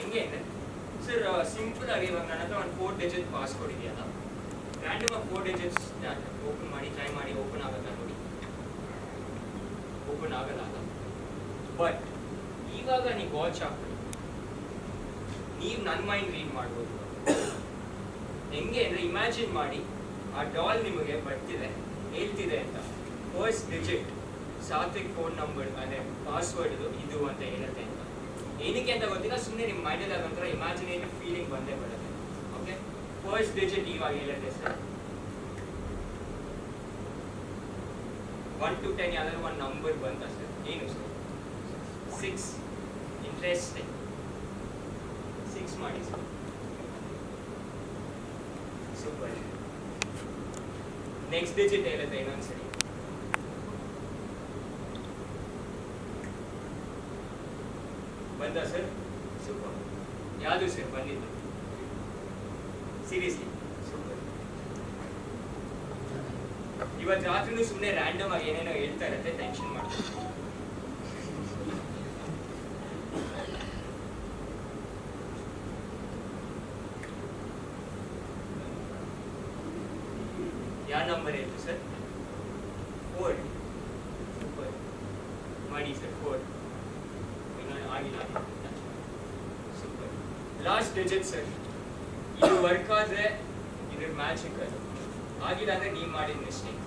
ಹೆಂಗೆ ಅಂದರೆ sir simple ಆಗಿ ಇವಾಗ ನನ್ನ ಹತ್ರ ಒಂದು ಫೋರ್ ಡಿಜಿಟ್ ಪಾಸ್ವರ್ಡ್ ಇದೆಯಲ್ಲ ರ್ಯಾಂಡಮ್ ಆಗಿ ಫೋರ್ ಡಿಜಿಟ್ಸ್ ಓಪನ್ ಮಾಡಿ ಟ್ರೈ ಮಾಡಿ ಓಪನ್ ಆಗುತ್ತಾ ನೋಡಿ. ಓಪನ್ ಆಗಲ್ಲ ಅಲ್ಲ. ಬಟ್ ಇವಾಗ ನೀವು ವಾಚ್ ಹಾಕ್ಬಿಡಿ ನೀವು ನನ್ನ ಮೈಂಡ್ ರೀಡ್ ಮಾಡ್ಬೋದು. ಹೆಂಗೆ ಅಂದರೆ ಇಮ್ಯಾಜಿನ್ ಮಾಡಿ, ಆ ಡಾಲ್ ನಿಮಗೆ ಬರ್ತಿದೆ, ಹೇಳ್ತಿದೆ ಅಂತ. First digit Sathvik phone number ಅಂದರೆ ಪಾಸ್ವರ್ಡ್ ಇದು ಅಂತ ಹೇಳುತ್ತೆ. ಏನಕ್ಕೆ ಅಂತ ಗೊತ್ತಿಲ್ಲ ಸುಮ್ಮನೆ ನಿಮ್ಮ ಮೈಂಡಲ್ಲಿ ಅದೊಂಥರ ಇಮ್ಯಾಜಿನೇಟಿವ್ ಫೀಲಿಂಗ್ ಬಂದೇ ಬರುತ್ತೆ. ಓಕೆ ಫಸ್ಟ್ ಡಿಜಿಟ್ ಇವಾಗ ಹೇಳುತ್ತೆ ಸರ್. ಒನ್ ಟು ಟೆನ್ ಯಾವ್ದಾದ್ರು ಒಂದು ನಂಬರ್ ಬಂತ ಸರ್. ಏನು ಸರ್? ಸಿಕ್ಸ್ ಇಂಟ್ರೆಸ್ಟಿಂಗ್ ಸಿಕ್ಸ್ ಮಾಡಿ ಸರ್. ಸೂಪರ್ ನೆಕ್ಸ್ಟ್ ಡಿಜಿಟ್ ಹೇಳುತ್ತೆ ಇನ್ನೊಂದ್ಸರಿ. ಬಂದ ಸರ್? ಸೂಪರ್. ಯಾವುದು ಸರ್ ಬಂದಿದ್ದು? Seriously super. ಇವತ್ತು ರಾತ್ರಿನೂ ಸುಮ್ಮನೆ ರ್ಯಾಂಡಮ್ ಆಗಿ ಏನೇನೋ ಹೇಳ್ತಾ ಇರತ್ತೆ ಟೆನ್ಷನ್ ಮಾಡ್ತಾರೆ ಯಾವ ನಂಬರ್ ಹೇಳ್ತು ಸರ್? ಫೋರ್ ಲಾಸ್ಟ್ ಡಿಜಿಟ್ಸ್ ಅಲ್ಲಿ ಇದು ವರ್ಕ್ ಆದ್ರೆ ಇದ್ರ ಮ್ಯಾಜಿಕ್ ಅದು ಆಗಿಲ್ಲ ಅಂದ್ರೆ ನೀವು ಮಾಡಿದ mistake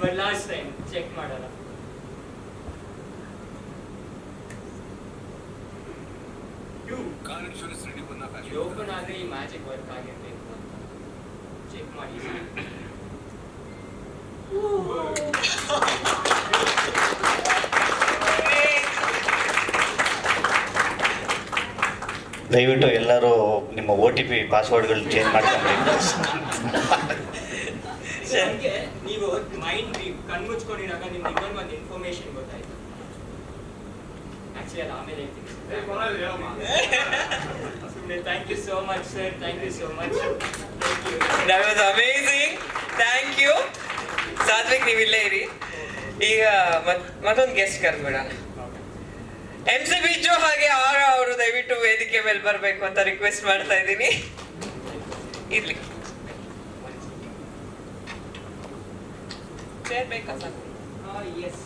but last time check ಮಾಡಲ್ಲ ಓಪನ್ ಆದ್ರೆ ಈ ಮ್ಯಾಜಿಕ್ ವರ್ಕ್ ಆಗಿರ್ಬೇಕು ಅಂತ ಚೆಕ್ ಮಾಡಿ ದಯವಿಟ್ಟು ಎಲ್ಲರೂ ನಿಮ್ಮ ಓ ಟಿ ಪಿ ಪಾಸ್ವರ್ಡ್ಗಳು ಚೇಂಜ್ ಮಾಡ್ಕೊಂಡ್ರಿ. ಹಂಗೆ ನೀವು ಮೈಂಡ್ ಕಣ್ ಮುಚ್ಕೊಂಡಿರಾಗ ನಿಮ್ಗೆ ಇನ್ನೊಂದು ಒಂದು ಇನ್ಫಾರ್ಮೇಶನ್ ಗೊತ್ತಾಯ್ತು. ಆಕ್ಚುಲಿ ಅದು ಆಮೇಲೆ ಸುಮ್ಮನೆ thank you so much sir thank you so much thank you that was amazing thank you Sathvik ನೀವು ಇಲ್ಲೇ ಇರಿ. ಈಗ ಮತ್ ಮತ್ತೊಂದು ಗೆಸ್ಟ್ ಕರ್ಬೇಡ ಎಂ ಸಿ ಬಿಜು ಹಾಗೆ ಅವರು ಅವರು ದಯವಿಟ್ಟು ವೇದಿಕೆ ಮೇಲೆ ಬರಬೇಕು ಅಂತ ರಿಕ್ವೆಸ್ಟ್ ಮಾಡ್ತಾ ಇದ್ದೀನಿ. ಇರ್ಲಿ. ಬೇಕಾ ಸಾಕು ಎಸ್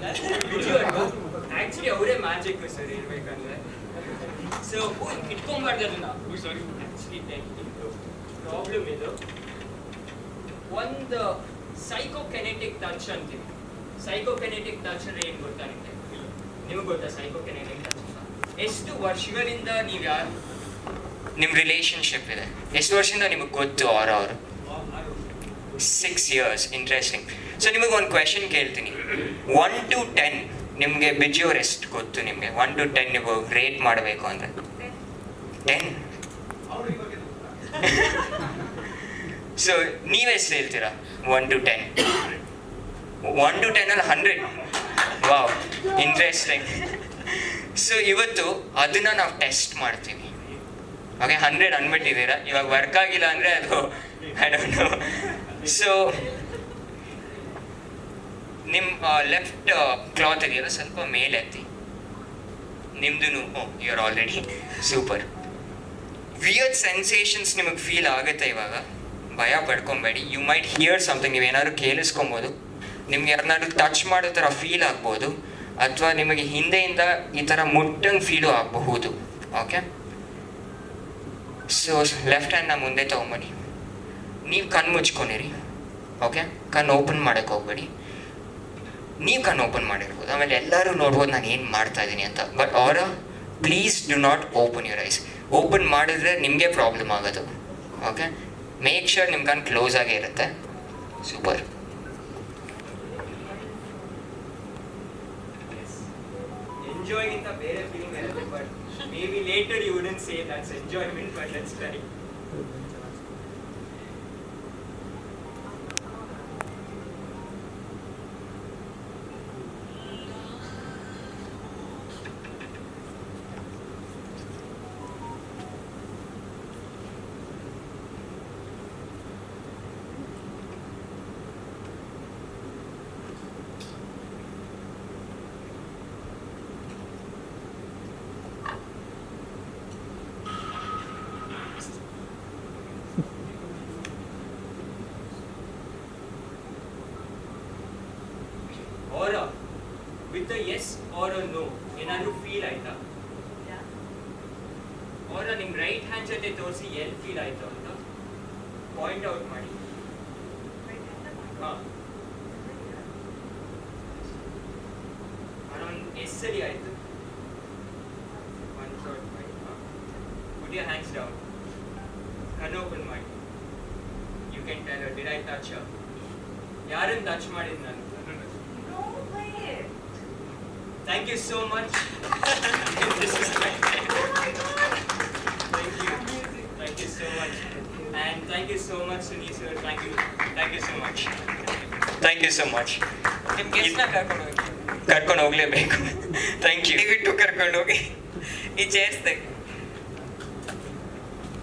Yes. ಇವ್ರಿಗ ಆಕ್ಚುಲಿ ಅವರೇ ಮ್ಯಾಜಿಕ್ ಸರ್ ಇರ್ಬೇಕಂದ್ರೆ ಸೊ ಇಟ್ಕೊಂಬಾರ್ದು ಅದನ್ನ ಆಕ್ಚುಲಿ ಪ್ರಾಬ್ಲಮ್ ಇದು. ಒಂದು ಸೈಕೋಕೆನೆಟಿಕ್ ಟಚ್ ಅಂತೀವಿ ಸೈಕೋಕೆನೆಟಿಕ್ ಟಚ್ ಅಂದ್ರೆ ಏನು ಗೊತ್ತಾ ನಿಮಗೆ? ನಿಮಗೆ ಗೊತ್ತಾ ಸೈಕೋಕೆನೆಟಿಕ್ ಟಚ್ ಎಷ್ಟು ವರ್ಷಗಳಿಂದ ನೀವು ಯಾರು? ನಿಮ್ಮ ರಿಲೇಶನ್ಶಿಪ್ ಇದೆ. ಎಷ್ಟು ವರ್ಷದಿಂದ ನಿಮಗೆ ಗೊತ್ತು ಅವ್ರ ಅವರು ಸಿಕ್ಸ್ ಇಯರ್ಸ್ ಇಂಟ್ರೆಸ್ಟಿಂಗ್ ಸೊ ನಿಮಗೆ ಒಂದು ಕ್ವೆಶನ್ ಕೇಳ್ತೀನಿ. ಒನ್ ಟು ಟೆನ್ ನಿಮಗೆ ಬಿಜಿಯೋರ್ ಎಷ್ಟು ಗೊತ್ತು ನಿಮಗೆ? ಒನ್ ಟು ಟೆನ್ ನೀವು ರೇಟ್ ಮಾಡಬೇಕು ಅಂದರೆ. ಟೆನ್ ಸೊ ನೀವೆಷ್ಟು ಹೇಳ್ತೀರಾ? One to ten one to ಟೆನಲ್ಲಿ hundred wow interesting so ಇವತ್ತು ಅದನ್ನು ನಾವು ಟೆಸ್ಟ್ ಮಾಡ್ತೀವಿ. ಓಕೆ ಹಂಡ್ರೆಡ್ ಅಂದ್ಬಿಟ್ಟಿದ್ದೀರಾ ಇವಾಗ ವರ್ಕ್ ಆಗಿಲ್ಲ ಅಂದರೆ ಅದು ಐ ಡೋಂಟ್ ನೋ ಸೊ ನಿಮ್ಮ ಲೆಫ್ಟ್ ಕ್ಲಾತ್ ಇದೆಯಲ್ಲ ಸ್ವಲ್ಪ ಮೇಲೆ ಎತ್ತಿ ನಿಮ್ದು you are already super weird sensations ನಿಮಗೆ ಫೀಲ್ ಆಗುತ್ತೆ ಇವಾಗ. ಭಯ ಪಡ್ಕೊಬೇಡಿ. ಯು ಮೈಟ್ ಹಿಯರ್ ಸಮಥಿಂಗ್ ನೀವೇನಾದ್ರು ಕೇಳಿಸ್ಕೊಬೋದು. ನಿಮ್ಗೆ ಯಾರನ್ನಾದ್ರು ಟಚ್ ಮಾಡೋ ಥರ ಫೀಲ್ ಆಗ್ಬೋದು. ಅಥವಾ ನಿಮಗೆ ಹಿಂದೆಯಿಂದ ಈ ಥರ ಮುಟ್ಟಂಗೆ ಫೀಲು ಆಗಬಹುದು. ಓಕೆ ಸೊ ಲೆಫ್ಟ್ ಹ್ಯಾಂಡ್ನ ಮುಂದೆ ತೊಗೊಂಬನ್ನಿ. ನೀವು ಕಣ್ಣು ಮುಚ್ಕೊಂಡಿರಿ. ಓಕೆ ಕಣ್ಣು ಓಪನ್ ಮಾಡೋಕ್ಕೆ ಹೋಗ್ಬೇಡಿ. ನೀವು ಕಣ್ಣು ಓಪನ್ ಮಾಡಿರ್ಬೋದು. ಆಮೇಲೆ ಎಲ್ಲರೂ ನೋಡ್ಬೋದು ನಾನು ಏನು ಮಾಡ್ತಾ ಇದ್ದೀನಿ ಅಂತ. ಬಟ್ ಅವರ please do not open your eyes open ಮಾಡಿದ್ರೆ ನಿಮಗೆ ಪ್ರಾಬ್ಲಮ್ ಆಗೋದು. ಓಕೆ ಮೇಕ್ ಶೋರ್ ನಿಮ್ಮ ಕಣ್ಣು ಕ್ಲೋಸ್ ಆಗೇ ಇರುತ್ತೆ. ಸೂಪರ್ ಎಂಜಾಯ್ ಇಂತ ಬೇರೆ ಫೀಲಿಂಗ್ ಇರುತ್ತೆ but you wouldn't say that's enjoyment but let's try ಆರ ವಿತ್ ಎಸ್ ಆರ್ ನೋ ಏನಾದರೂ ಫೀಲ್ ಆಯ್ತಾ ಆರ ನಿಮ್ಮ ರೈಟ್ ಹ್ಯಾಂಡ್ ಜೊತೆ ತೋರಿಸಿ ಎಲ್ಲಿ ಫೀಲ್ ಆಯ್ತು ಅಂತ ಪಾಯಿಂಟ್ ಔಟ್ ಮಾಡಿ ಹಾಂ ಅರೌಂಡ್ ಎಸ್ ಸರಿ ಆಯ್ತು ಒನ್ ಶಾರ್ಟ್ ಮಾಡಿ ಪುಟ್ ಯರ್ ಹ್ಯಾಂಡ್ಸ್ ಡೌನ್ ಕಣ್ಣು ಓಪನ್ ಮಾಡಿ you can tell did I touch ಯಾರನ್ನು ಟಚ್ ಮಾಡಿದ್ ನಾನು thank you so much thank you so much and thank you so much Sunil sir thank you thank you so much thank you so much ನಿಮ್ ಗೆಸ್ಟ್ನ ಕರ್ಕೊಂಡು ಹೋಗಿ ಕರ್ಕೊಂಡು ಹೋಗ್ಲೇಬೇಕು thank you ದಯವಿಟ್ಟು ಕರ್ಕೊಂಡು ಹೋಗಿ ಈ ಚೇರ್ಸ್ ತೆಗಿ